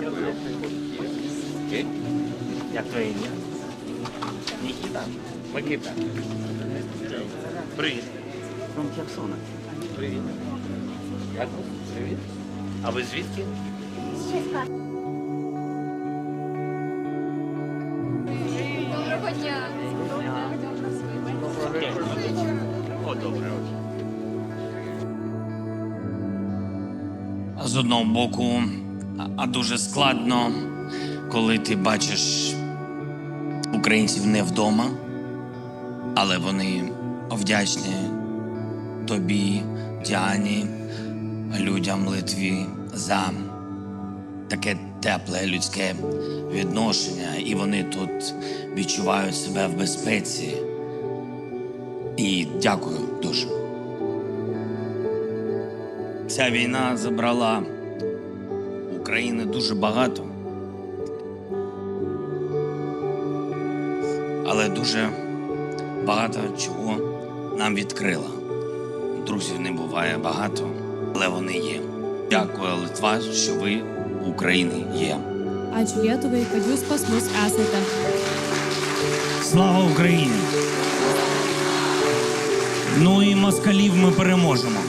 Дякую. Як твоє ім'я? Нікіта. Микита. Привіт. From Херсона. Привіт. Як ви? Привіт. А ви звідки? Доброго дня. З одного боку, а- дуже складно, коли ти бачиш українців не вдома, але вони вдячні тобі, Діані, людям Литві за таке тепле людське відношення, і вони тут відчувають себе в безпеці. І дякую дуже. Ця війна забрала України дуже багато. Але дуже багато чого нам відкрила. Друзів не буває багато, але вони є. Дякую, Литва, що ви у Україні є. Ačiū Lietuvai, kad jūs pas mus esate. Слава Україні! Ну і москалів ми переможемо.